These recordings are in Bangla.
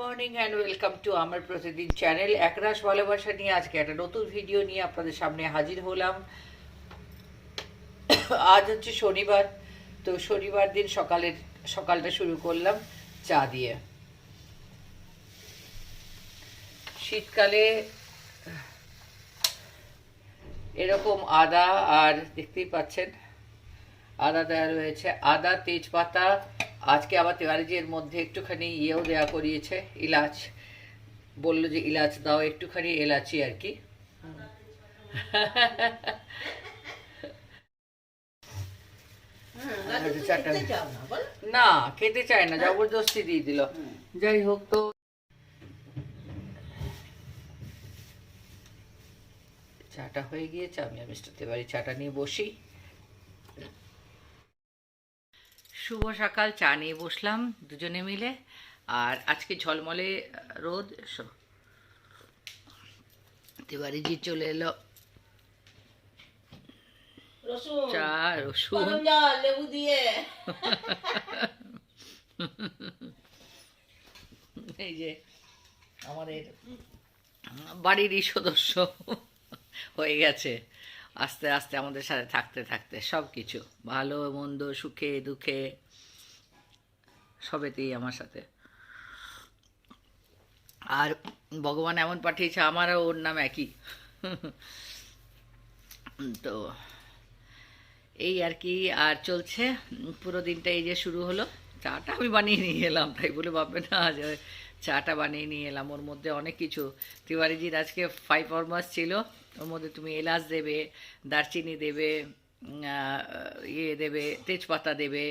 মর্নিং অ্যান্ড ওয়েলকাম টু আমার প্রতিদিন চ্যানেল একরাশ ভালোবাসা নিয়ে আজকে একটা নতুন ভিডিও নিয়ে আপনাদের সামনে হাজির হলাম। আজ হচ্ছে শনিবার, তো শনিবার দিন সকালের, সকালটা শুরু করলাম চা দিয়ে। শীতকালে এরকম আদা আর, দেখতেই পাচ্ছেন, আদা দেওয়া রয়েছে। আদা, তেজপাতা আজকে আবার তেওয়ারিজির মধ্যে একটুখানি ইয়েও দেয়া করিয়েছে ইলাচ। বলল যে ইলাচ দাও একটুখানি এলাচি আর কি। না খেতে চায় না জবরদস্তি দিয়ে দিল। যাই হোক তো। চাটা হয়ে গিয়েছে আমি মিস্টার তিওয়ারি চাটা নিয়ে বসি। শুভ সকাল চা নিয়ে বসলাম দুজনে মিলে। আর আজকে ঝলমলে রোদ তিওয়ারিজি চলে এলো। চা রসুন। লেবু দিয়ে। এই যে আমাদের বাড়িরই সদস্য হয়ে গেছে। আস্তে আস্তে আমাদের সাথে থাকতে থাকতে সব কিছু, ভালো, মন্দ, সুখে, দুঃখে, সবেতেই আমার সাথে। আর ভগবান এমন পাঠিয়েছে, আমারও ওর নাম একই। তো এই আর কি, আর চলছে, পুরো দিনটা এই যে শুরু হলো। চাটা আমি বানিয়ে নিয়ে এলাম, তাই বলে ভাববে না যে চাটা বানিয়ে নিয়ে এলাম। ওর মধ্যে অনেক কিছু। তিওয়ারিজির আজকে ফাইভ ফরমাস ছিল। ওর মধ্যে তুমি এলাচ দেবে, দারচিনি দেবে ইয়ে দেবে, তেজপাতা দেবে,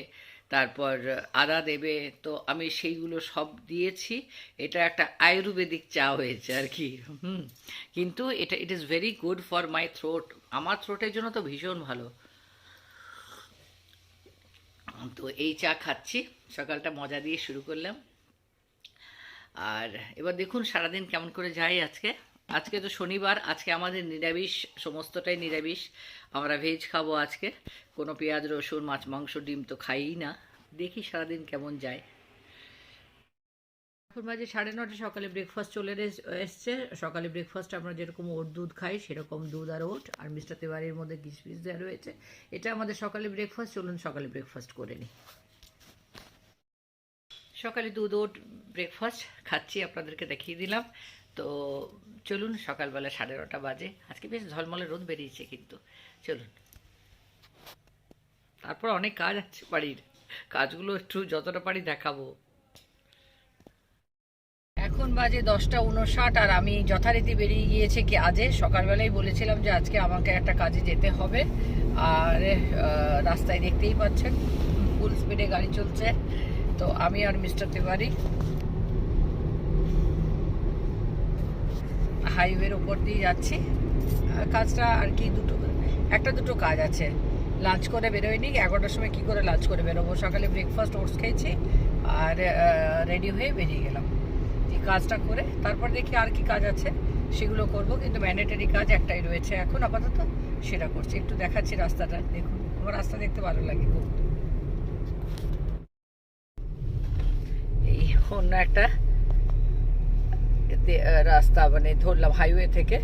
তারপর আদা দেবে। তো আমি সেইগুলো সব দিয়েছি। এটা একটা আয়ুর্বেদিক চা হয়েছে আর কি। হুম। কিন্তু এটা it is very good for my throat আমার থ্রোটের জন্য তো ভীষণ ভালো। তো এই চা খাচ্ছি। সকালটা মজা দিয়ে শুরু করলাম। আর এবার দেখুন সারাদিন কেমন করে যাই আজকে। আজকে তো শনিবার, আজকে আমাদের নিরামিষ, সমস্তটাই নিরামিষ। আমরা ভেজ খাব আজকে। কোনো পেঁয়াজ, রসুন, মাছ, মাংস, ডিম তো খাইই না। দেখি সারাদিন কেমন যায়। এখন বাজে সাড়ে নটা, সকালে ব্রেকফাস্ট চলে এস- এসছে। সকালে ব্রেকফাস্ট আমরা যেরকম ওট দুধ খাই, সেরকম দুধ আর ওট। আর মিস্টার তেওয়ারির মধ্যে কিসমিস দেওয়া রয়েছে। এটা আমাদের সকালে ব্রেকফাস্ট চলুন সকালে ব্রেকফাস্ট করে নিই। সকালে দুধ, ওট ব্রেকফাস্ট খাচ্ছি, আপনাদেরকে দেখিয়ে দিলাম। তো চলুন, সকালবেলা সাড়ে নটা বাজে। আজকে বেশ ঝলমলে রোদ বেরিয়েছে কিন্তু। চলুন। তারপর অনেক কাজ আছে বাড়ির। কাজগুলো একটু যতটা পারি দেখাবো। এখন বাজে দশটা উনষাট আর আমি যথারীতি বেরিয়ে গিয়েছি কি আজে। সকালবেলায় বলেছিলাম যে আজকে আমাকে একটা কাজে যেতে হবে। আর রাস্তায় দেখতেই পাচ্ছেন ফুল স্পিডে গাড়ি চলছে। তো আমি আর মিস্টার তিওয়ারি হাইওয়ের ওপর দিয়ে যাচ্ছি। কাজটা আর কি দুটো, একটা দুটো কাজ আছে। লাঞ্চ করে বেরোয়নি, এগারোটার সময় কি করে লাঞ্চ করে বেরোবো? সকালে ব্রেকফাস্ট ওটস খেয়েছি, আর রেডি হয়ে বেরিয়ে গেলাম। এই কাজটা করে তারপর দেখি আর কি কাজ আছে, সেগুলো করব, কিন্তু ম্যান্ডেটারি কাজ একটাই রয়েছে এখন, আপাতত সেটা করছি। একটু দেখাচ্ছি রাস্তাটা, দেখুন। আমার রাস্তা দেখতে ভালো লাগে খুব। এই অন্য একটা রাস্তা মানে ধরলাম হাইওয়ে থেকে।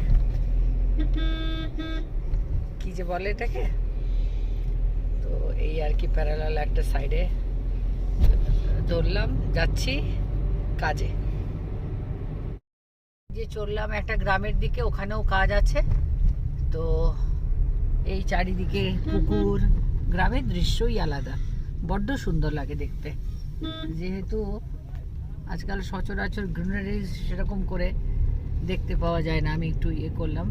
কি যে বলে এটাকে? তো এই আর কি প্যারালাল একটা সাইডে ধরলাম, যাচ্ছি কাজে। যে চললাম একটা গ্রামের দিকে, ওখানেও কাজ আছে। তো এই চারিদিকে পুকুর, গ্রামের দৃশ্যই আলাদা। বড্ড সুন্দর লাগে দেখতে। যেহেতু আজকাল সচরাচর গ্রিনারি সেরকম করে দেখতে পাওয়া যায় না আমি একটু ইয়ে করলাম।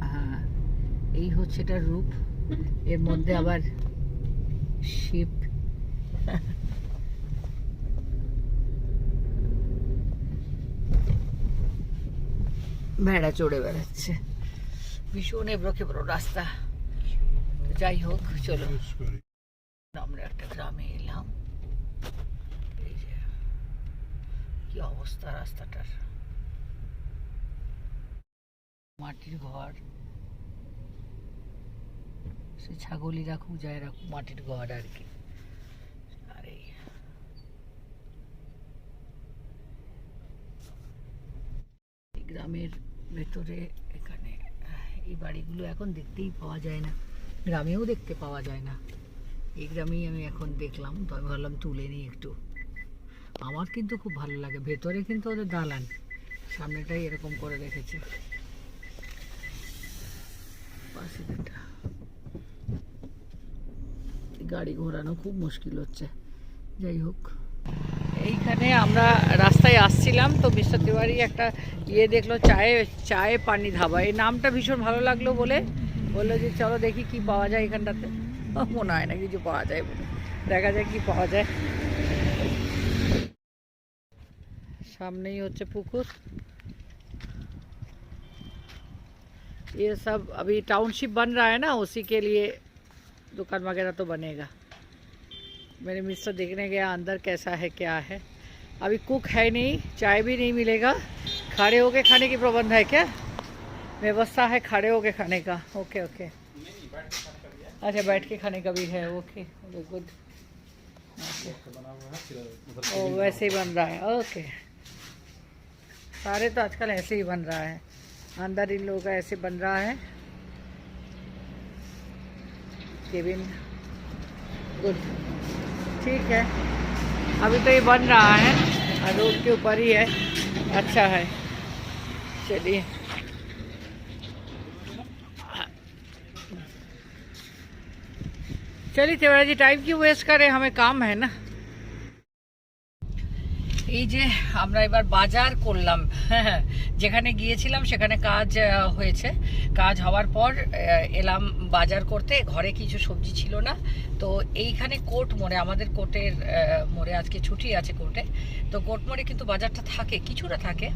হ্যাঁ এই হচ্ছে এটার রূপ। এর মধ্যে আবার শিপ ভেড়া চড়ে বেড়াচ্ছে। ভীষণ এবড়ো খেবড়ো রাস্তা। যাই হোক চলো। আমরা একটা গ্রামে এলাম। কি অবস্থা রাস্তাটার? মাটির ঘর। সে ছাগলই রাখুক যাই রাখুক মাটির ঘর আর কি। আর। এই গ্রামের ভেতরে এখানে এই বাড়িগুলো এখন দেখতেই পাওয়া যায় না। গ্রামেও দেখতে পাওয়া যায় না। এই গ্রামেই আমি এখন দেখলাম তো আমি ভাবলাম তুলে নিই একটু। আমার কিন্তু খুব ভালো লাগে। ভেতরে কিন্তু ওদের দালান। সামনেটাই এরকম করে রেখেছে। পাশে। গাড়ি ঘোরানো খুব মুশকিল হচ্ছে। যাই হোক। এইখানে আমরা রাস্তায় আসছিলাম তো মিস্টার তিওয়ারি একটা ইয়ে দেখল, চায়ে চায়ে পানি ধাবা। এই নামটা ভীষণ ভালো লাগল বলে। বলল যে, চলো দেখি কি পাওয়া যায় এখানটাতে। মনে হয় না কিছু পাওয়া যায় বলে। দেখা যায় কি পাওয়া যায়। सामने ही হচ্ছে পুকুর ये सब अभी टाउनशिप बन रहा है ना उसी के लिए दुकान वगैरह तो बनेगा मेरे मिस्टर देखने गया अंदर कैसा है क्या है अभी कुक है नहीं चाय भी नहीं मिलेगा खड़े होके खाने की प्रबंध है क्या व्यवस्था है खड़े होके खाने का ओके ओके अच्छा बैठ के खाने का भी है ओके गुड ओ वैसे ही बन रहा है ओके सारे तो आजकल ऐसे ही बन रहा है। अंदर इन लोगों का ऐसे बन रहा है। केबिन। गुड। ठीक है। अभी तो ये बन रहा है। रोड के ऊपर ही है। अच्छा है। चलिए। चलिए तिवारी जी, टाइम क्यों वेस्ट करें? हमें काम है ना। এই যে আমরা এবার বাজার করলাম। যেখানে গিয়েছিলাম সেখানে কাজ হয়েছে। কাজ হওয়ার পর এলাম বাজার করতে। ঘরে কিছু সবজি ছিল না। তো এইখানে কোর্ট মোড়ে, আমাদের কোর্টের মোড়ে আজকে ছুটি আছে কোর্টে। তো কোর্ট মোড়ে কিন্তু বাজারটা থাকে, কিছুটা থাকে।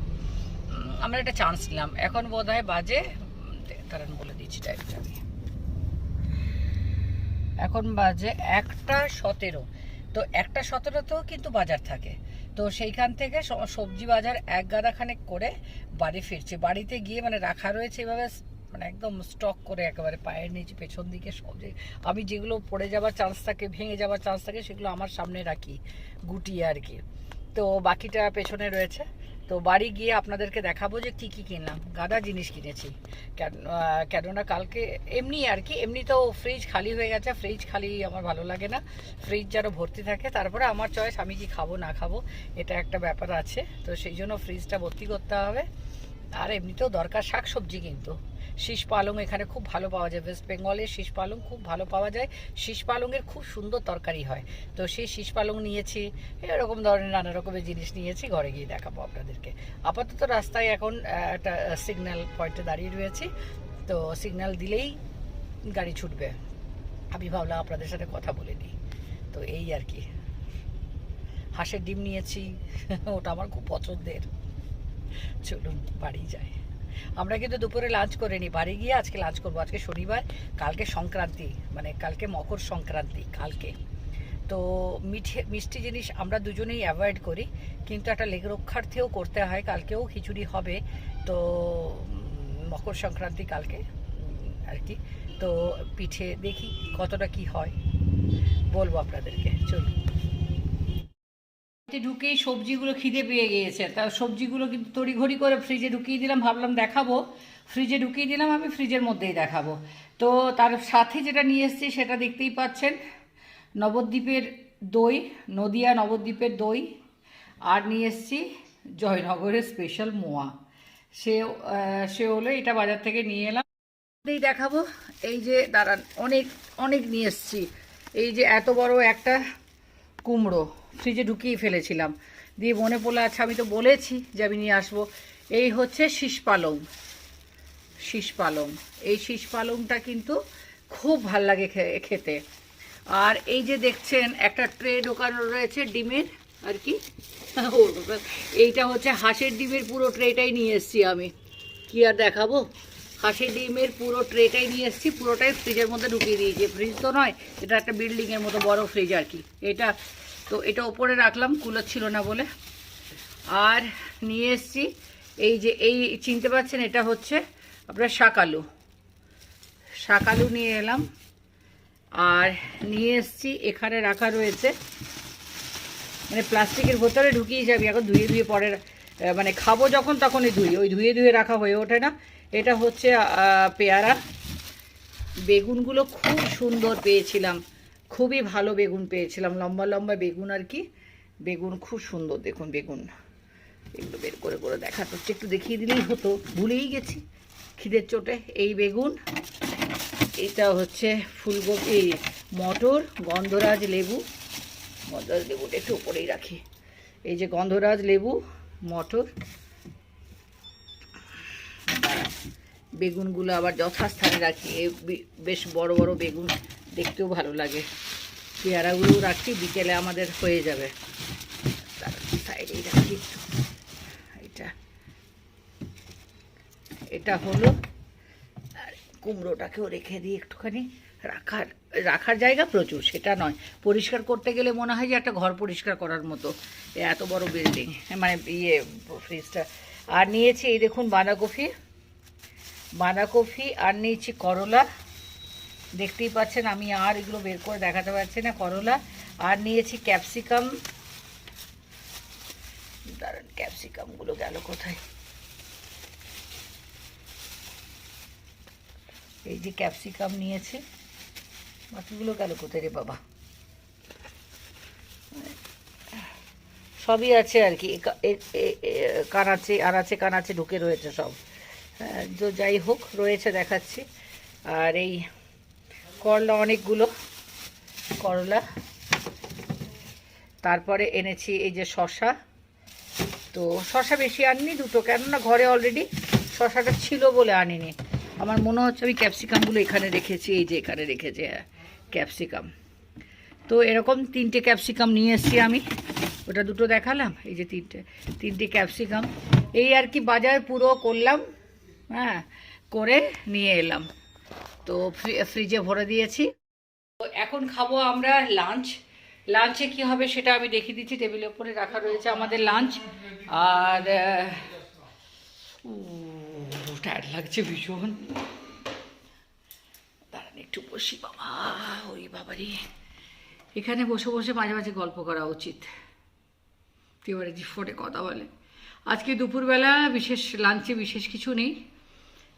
আমরা একটা চান্স নিলাম। এখন বোধ হয় বাজে কারণ বলে দিচ্ছি টাইমটা আমি। এখন বাজে একটা সতেরো। তো একটা সতেরোতেও কিন্তু বাজার থাকে। তো সেইখান থেকে সবজি বাজার এক গাদা খানেক করে বাড়ি ফিরছি। বাড়িতে গিয়ে মানে রাখা রয়েছে এভাবে মানে একদম স্টক করে একেবারে পায়ের নিচে, পেছন দিকে সবজি আমি যেগুলো পড়ে যাওয়ার চান্স থাকে, ভেঙে যাওয়ার চান্স থাকে, সেগুলো আমার সামনে রাখি, গুটিয়ে আর কি। তো বাকিটা পেছনে রয়েছে। তো বাড়ি গিয়ে আপনাদেরকে দেখাবো যে কি কি কিনলাম, গাদা জিনিস কিনেছি। কেন- কেননা কালকে এমনি আর কি এমনি তো ফ্রিজ খালি হয়ে গেছে ফ্রিজ খালি আমার ভালো লাগে না। ফ্রিজ যেন ভর্তি থাকে, তারপরে আমার চয়েস আমি কি খাব, না খাব, এটা একটা ব্যাপার আছে। তো সেই জন্য ফ্রিজটা ভর্তি করতে হবে। আর এমনিতেও দরকার শাক সবজি কিন্তু। শীষ পালং এখানে খুব ভালো পাওয়া যায়। ওয়েস্ট বেঙ্গলের শীষ পালং খুব ভালো পাওয়া যায়। শীষ পালংয়ের খুব সুন্দর তরকারি হয়। তো সেই শীষ পালং নিয়েছি, এরকম ধরনের নানা রকমের জিনিস নিয়েছি, ঘরে গিয়ে দেখাবো আপনাদেরকে। আপাতত রাস্তায় এখন একটা সিগন্যাল পয়েন্টে দাঁড়িয়ে রয়েছি। তো সিগন্যাল দিলেই গাড়ি ছুটবে। আমি ভাবলাম আপনাদের সাথে কথা বলে নিই। তো এই আর কি। হাঁসের ডিম নিয়েছি, ওটা আমার খুব পছন্দের। চলুন, বাড়ি যাই। আমরা কিন্তু দুপুরে লাঞ্চ করে নিই বাড়ি গিয়ে আজকে লাঞ্চ করব। আজকে শনিবার, কালকে সংক্রান্তি মানে কালকে মকর সংক্রান্তি, কালকে। তো মিঠে, মিষ্টি জিনিস আমরা দুজনেই অ্যাভয়েড করি, কিন্তু একটা লেগ রক্ষার্থেও করতে হয়। কালকেও খিচুড়ি হবে। তো মকর সংক্রান্তি কালকে আর কি। তো পিঠে দেখি কতটা কি হয়। বলব আপনাদেরকে। চলুন। ঢুকেই সবজিগুলো খিদে পেয়ে গিয়েছে। তা সবজিগুলো কিন্তু তড়িঘড়ি করে ফ্রিজে ঢুকিয়ে দিলাম, ভাবলাম দেখাবো। ফ্রিজে ঢুকিয়ে দিলাম, আমি ফ্রিজের মধ্যেই দেখাবো। তো তার সাথে যেটা নিয়ে এসেছি সেটা দেখতেই পাচ্ছেন, নবদ্বীপের দই, নদিয়া নবদ্বীপের দই, আর নিয়ে এসেছি জয়নগরের স্পেশাল মোয়া। সে সে হলো এটা বাজার থেকে নিয়ে এলাম। দেখাবো, এই যে দাঁড়ান, অনেক অনেক নিয়ে এসেছি। এই যে এত বড় একটা কুমড়ো। ফ্রিজে ঢুকিয়ে ফেলেছিলাম। দিয়ে মনে পড়ল আচ্ছা আমি তো বলেছি যে আমি নিয়ে আসব। এই হচ্ছে শীষ পালং। শীষ পালং। এই শীষ পালংটা কিন্তু খুব ভালো লাগে খেতে। আর এই যে দেখছেন, একটা ট্রে ঢোকানো রয়েছে ডিমের, আর কি? এইটা হচ্ছে হাঁসের ডিমের পুরো ট্রেটাই নিয়ে এসেছি আমি। কি আর দেখাবো? হাঁসের ডিমের পুরো ট্রেটাই নিয়ে এসেছি, পুরোটাই ফ্রিজের মধ্যে ঢুকিয়ে দিয়েছি। ফ্রিজ তো নয়, এটা একটা বিল্ডিংয়ের মতো বড় ফ্রিজ আর কি। এটা তো এটা ওপরে রাখলাম কুলার ছিল না বলে। আর নিয়ে এসছি, এই যে এই চিনতে পারছেন, এটা হচ্ছে আপনার শাকালু শাকালু নিয়ে এলাম। আর নিয়ে এসেছি, এখানে রাখা রয়েছে। মানে প্লাস্টিকের ভেতরে ঢুকিয়ে যাবি, এখন ধুয়ে ধুয়ে পরে মানে খাব যখন তখনই ধুই। ওই ধুয়ে ধুয়ে রাখা হয়ে ওঠে না। এটা হচ্ছে পেয়ারা। বেগুনগুলো খুব সুন্দর পেয়েছিলাম। খুবই ভালো বেগুন পেয়েছিলাম, লম্বা লম্বা বেগুন আর কি। বেগুন খুব সুন্দর, দেখুন বেগুন। এগুলো বের করে করে দেখাতে হচ্ছে একটু দেখিয়ে দিলেই হতো, ভুলেই গেছি। খিদের চোটে এই বেগুন, এটা হচ্ছে ফুলকপি মটর, গন্ধরাজ লেবু। গন্ধরাজ লেবুটা একটু উপরেই রাখি। এই যে গন্ধরাজ লেবু, মটর। বেগুনগুলো আবার যথাস্থানে রাখি বেশ বড় বড় বেগুন। দেখতেও ভালো লাগে। পেয়ারাগুলোও রাখি বিকেলে আমাদের হয়ে যাবে। সাইডেই রাখি একটু। এটা এটা হলো, আর কুমড়োটাকেও রেখে দিই একটুখানি। রাখার রাখার জায়গা প্রচুর, সেটা নয়। পরিষ্কার করতে গেলে মনে হয় যে একটা ঘর পরিষ্কার করার মতো। এত বড় বিল্ডিং মানে ইয়ে ফ্রিজটা আর নিয়েছি এই দেখুন বাঁধাকপি। বাঁধাকপি আর নিয়েছি করলা। দেখতেই পাচ্ছেন আমি আর এগুলো বের করে দেখাতে পারছি না করলা। আর নিয়েছি ক্যাপসিকাম। দাঁড়ান ক্যাপসিকামগুলো গেল কোথায়? এই যে ক্যাপসিকাম নিয়েছি বাকিগুলো গেল কোথায় রে বাবা? সবই আছে আর কি কানাচে আনাচে কানাচে ঢুকে রয়েছে সব। হ্যাঁ, তো যাই হোক রয়েছে দেখাচ্ছি। আর এই করলা অনেকগুলো, করলা। তারপরে এনেছি এই যে শশা। তো শশা বেশি আনিনি, দুটো, কেননা ঘরে অলরেডি শশাটা ছিল বলে আনিনি। আমার মনে হচ্ছে আমি ক্যাপসিকামগুলো এখানে রেখেছি, এই যে এখানে রেখেছি হ্যাঁ ক্যাপসিকাম তো এরকম তিনটে ক্যাপসিকাম নিয়ে এসেছি আমি। ওটা দুটো দেখালাম, এই যে তিনটে তিনটে ক্যাপসিকাম এই আর কি বাজার পুরো করলাম হ্যাঁ করে নিয়ে এলাম। তো ফ্রি- ফ্রিজে ভরে দিয়েছি। তো এখন খাব আমরা লাঞ্চ লাঞ্চে কি হবে সেটা আমি দেখিয়ে দিচ্ছি। টেবিলের উপরে রাখা রয়েছে আমাদের লাঞ্চ আর টায়ার লাগছে ভীষণ। দাঁড়ান একটু বসি বাবা। ওই বাবারি এখানে বসে বসে মাঝে মাঝে গল্প করা উচিত। এবারে জি ফোনে কথা বলে। আজকে দুপুরবেলা বিশেষ লাঞ্চে বিশেষ কিছু নেই।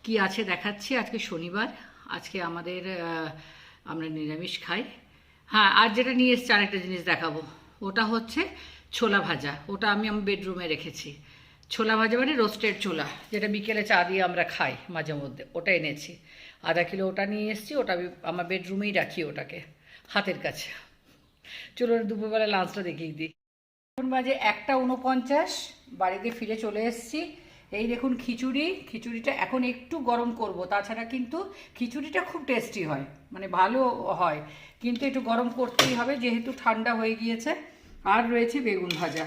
কি আছে দেখাচ্ছি আজকে শনিবার। আজকে আমাদের আমরা নিরামিষ খাই। হ্যাঁ আর যেটা নিয়ে এসছি, আরেকটা জিনিস দেখাবো। ওটা হচ্ছে ছোলা ভাজা। ওটা আমি আমার বেডরুমে রেখেছি। ছোলা ভাজা মানে রোস্টেড ছোলা, যেটা বিকেলে চা দিয়ে আমরা খাই মাঝে মধ্যে। ওটা এনেছি। আধা কিলো ওটা নিয়ে এসেছি, ওটা আমি আমার বেডরুমেই রাখি ওটাকে, হাতের কাছে। চলো দুপুরবেলা লাঞ্চটা দেখিয়ে দিই। এখন বাজে একটা উনপঞ্চাশ বাড়িতে ফিরে চলে এসেছি। এই দেখুন খিচুড়ি, খিচুড়িটা এখন একটু গরম করব, তাছাড়া কিন্তু খিচুড়িটা খুব টেস্টি হয় মানে ভালো হয়, কিন্তু একটু গরম করতেই হবে, যেহেতু ঠান্ডা হয়ে গিয়েছে, আর রয়েছে বেগুন ভাজা,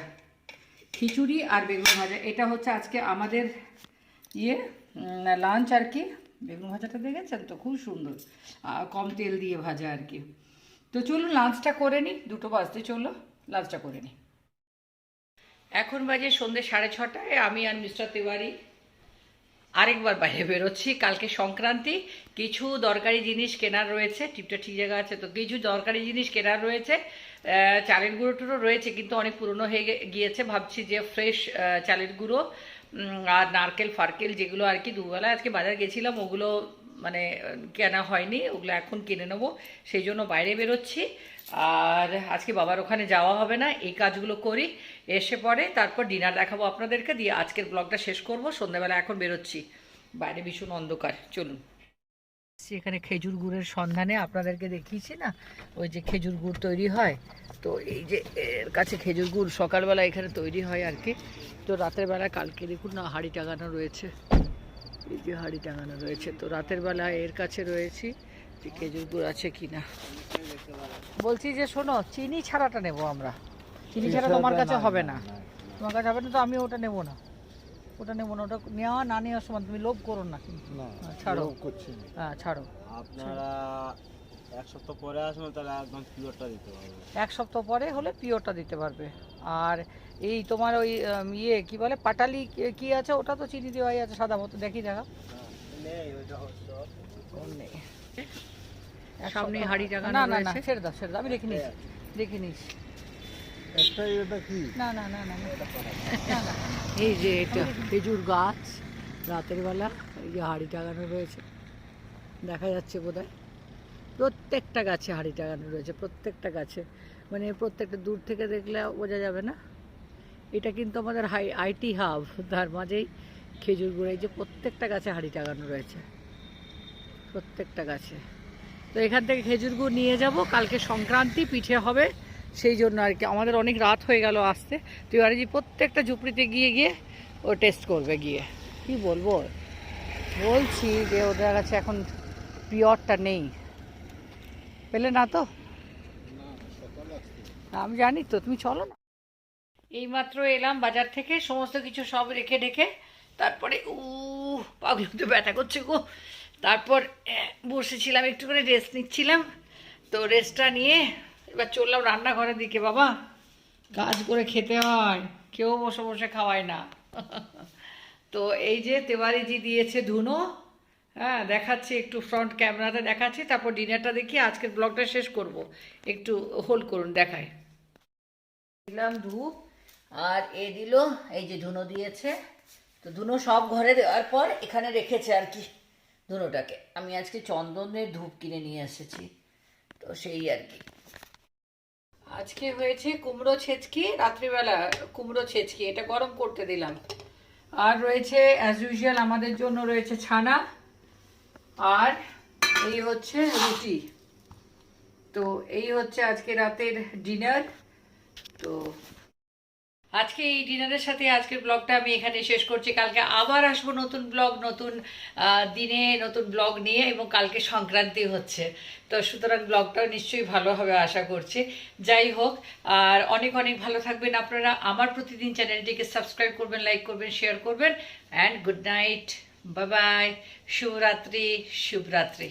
খিচুড়ি আর বেগুন ভাজা, এটা হচ্ছে আজকে আমাদের ইয়ে লাঞ্চ আর কি, বেগুন ভাজাটা দেখেছেন তো, খুব সুন্দর কম তেল দিয়ে ভাজা আর কি, তো চলুন লাঞ্চটা করে নিই, দুটো বাজতে চলো লাঞ্চটা করে নিই। এখন বাজে সন্ধ্যে সাড়ে ছটায়, আমি আর মিস্টার তিওয়ারি আরেকবার বাইরে বেরোচ্ছি। কালকে সংক্রান্তি, কিছু দরকারি জিনিস কেনার রয়েছে, টিপটা ঠিক জায়গা আছে তো, কিছু দরকারি জিনিস কেনার রয়েছে চালের গুঁড়ো টুড়ো রয়েছে, কিন্তু অনেক পুরনো হয়ে গিয়েছে, ভাবছি যে ফ্রেশ চালের গুঁড়ো আর নারকেল, ফারকেল যেগুলো আর কি দুবেলা আজকে বাজার গেছিলাম, ওগুলো মানে কেনা হয়নি, ওগুলো এখন কিনে নেব। সেই জন্য বাইরে বেরোচ্ছি। আর আজকে বাবার ওখানে যাওয়া হবে না, এই কাজগুলো করি। এসে পরে তারপর ডিনার দেখাবো আপনাদেরকে, দিয়ে আজকের ব্লগটা শেষ করব। সন্ধ্যাবেলা এখন বেরোচ্ছি। বাইরে ভীষণ অন্ধকার, চলুন। এখানে খেজুর গুড়ের সন্ধানে, আপনাদেরকে দেখিয়েছি না? ওই যে খেজুর গুড় তৈরি হয়। তো এই যে এর কাছে খেজুর গুড় সকালবেলা এখানে তৈরি হয় আর কি। তো রাতের বেলা কালকে দেখুন না, হাঁড়ি টাঙানো রয়েছে। এই যে হাড়ি টাঙানো রয়েছে। তো রাতের বেলা এর কাছে রয়েছি যে খেজুর গুড় আছে কি না বলছি যে শোনো চিনি ছাড়াটা নেব আমরা। চিনি ছাড়া তোমার কাছে হবে না তোমার কাছে হবে না তো আমি ওটা নেব না। ওটা নেব না ওটা নেওয়া না নেওয়ার সময় তুমি লোভ করো না কিন্তু। হ্যাঁ, ছাড়ো। করছি হ্যাঁ ছাড়ো। আপনারা এক সপ্তাহ পরে আসবেন তাহলে একদম পিওরটা দিতে পারব। এক সপ্তাহ পরে হলে পিওরটা দিতে পারবে। আর এই তোমার ওই ইয়ে কি বলে পাটালি কি- আছে? ওটা তো চিনি দেওয়াই আছে সাদা মতো। দেখি দেখা নেই ওইটা হচ্ছে। কোন নেই এক সামনে হাড়ি টাঙানো না না না। ছেড়ে দাও ছেড়ে দাও। আমি দেখে নিয়েছি দেখে নিয়েছি একটা না না না না না। না, না, এই যে এটা খেজুর গাছ রাতের বেলা এই যে হাড়ি টাঙানো রয়েছে। দেখা যাচ্ছে বোধহয়। প্রত্যেকটা গাছে হাড়ি টাঙানো রয়েছে, প্রত্যেকটা গাছে। মানে প্রত্যেকটা দূর থেকে দেখলে বোঝা যাবে না। এটা কিন্তু আমাদের হাই, আইটি হাব, তার মাঝেই খেজুর গুঁড়ো যে প্রত্যেকটা গাছে হাড়ি টাঙানো রয়েছে। প্রত্যেকটা গাছে। তো এখান থেকে খেজুর গুড় নিয়ে যাব, কালকে সংক্রান্তি, পিঠে হবে, সেই জন্য আর কি। আমাদের অনেক রাত হয়ে গেল আসতে। তো এবারে যে প্রত্যেকটা ঝুপড়িতে গিয়ে গিয়ে ও টেস্ট করবে গিয়ে। কি বলব? বলছি যে ওদের কাছে এখন পিওরটা নেই। পেলে না তো? আমি জানি তো, তুমি চলো না। এইমাত্র এলাম বাজার থেকে, সমস্ত কিছু সব রেখে ঢেকে, তারপরে উ পাগলুতে ব্যথা করছে গো। তারপর বসেছিলাম, একটু করে রেস্ট নিচ্ছিলাম। তো রেস্টটা নিয়ে, এবার চললাম রান্নাঘরের দিকে, বাবা। কাজ করে খেতে হয়, কেউ বসে বসে খাওয়ায় না। তো এই যে তেওয়ারিজি দিয়েছে ধুনো হ্যাঁ দেখাচ্ছি একটু ফ্রন্ট ক্যামেরাতে দেখাচ্ছি, তারপর ডিনারটা দেখি, আজকের ব্লগটা শেষ করব। একটু হোল্ড করুন দেখায় দিলাম ধূপ, আর এ দিল, এই যে ধুনো দিয়েছে। তো ধুনো সব ঘরে দেওয়ার পর এখানে রেখেছে আর কি ধুনোটাকে। আমি আজকে চন্দনের ধূপ কিনে নিয়ে এসেছি, তো সেই আর কি। আজকে হয়েছে কুমড়ো ছেচকি, রাত্রিবেলা কুমড়ো ছেচকি, এটা গরম করতে দিলাম। আর রয়েছে অ্যাজ ইউজুয়াল আমাদের জন্য রয়েছে ছানা। আর এই হচ্ছে রুটি। তো এই হচ্ছে আজকে রাতের ডিনার। তো আজকে এই ডিনারের সাথে আজকের ব্লগটা আমি এখানে শেষ করছি। কালকে আবার আসব নতুন ব্লগ, নতুন দিনে নতুন ব্লগ নিয়ে এবং কালকে সংক্রান্তি হচ্ছে। তো সুতরাং ব্লগটাও নিশ্চয়ই ভালো হবে আশা করছি। যাই হোক, আর অনেক অনেক ভালো থাকবেন আপনারা। আমার প্রতিদিন চ্যানেলটিকে সাবস্ক্রাইব করবেন, লাইক করবেন, শেয়ার করবেন and good night bye bye Shivratri Shivratri